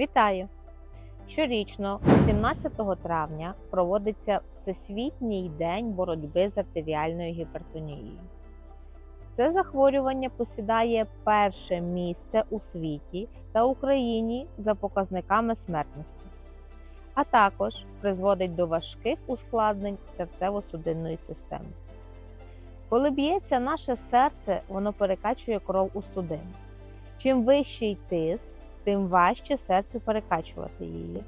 Вітаю! Щорічно, 17 травня, проводиться Всесвітній день боротьби з артеріальною гіпертонією. Це захворювання посідає перше місце у світі та Україні за показниками смертності, а також призводить до важких ускладнень серцево-судинної системи. Коли б'ється наше серце, воно перекачує кров у судини. Чим вищий тиск, тим важче серцю перекачувати її.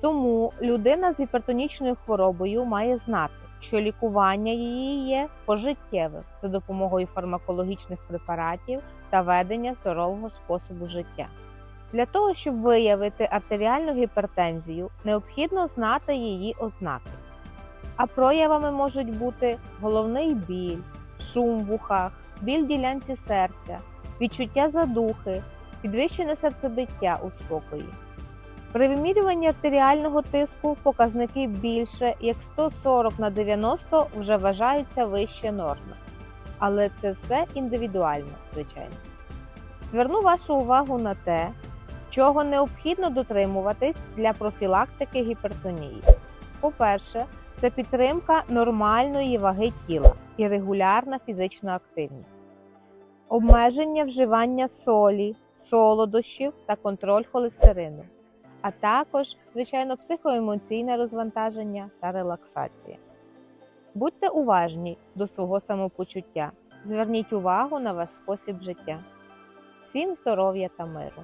Тому людина з гіпертонічною хворобою має знати, що лікування її є пожиттєвим за допомогою фармакологічних препаратів та ведення здорового способу життя. Для того, щоб виявити артеріальну гіпертензію, необхідно знати її ознаки. А проявами можуть бути головний біль, шум в ухах, біль ділянці серця, відчуття задухи, підвищене серцебиття у спокої. При вимірюванні артеріального тиску показники більше як 140 на 90 вже вважаються вище норми. Але це все індивідуально, звичайно. Зверну вашу увагу на те, чого необхідно дотримуватись для профілактики гіпертонії. По-перше, це підтримка нормальної ваги тіла і регулярна фізична активність обмеження вживання солі, солодощів та контроль холестерину, а також, звичайно, психоемоційне розвантаження та релаксація. Будьте уважні до свого самопочуття, зверніть увагу на ваш спосіб життя. Всім здоров'я та миру!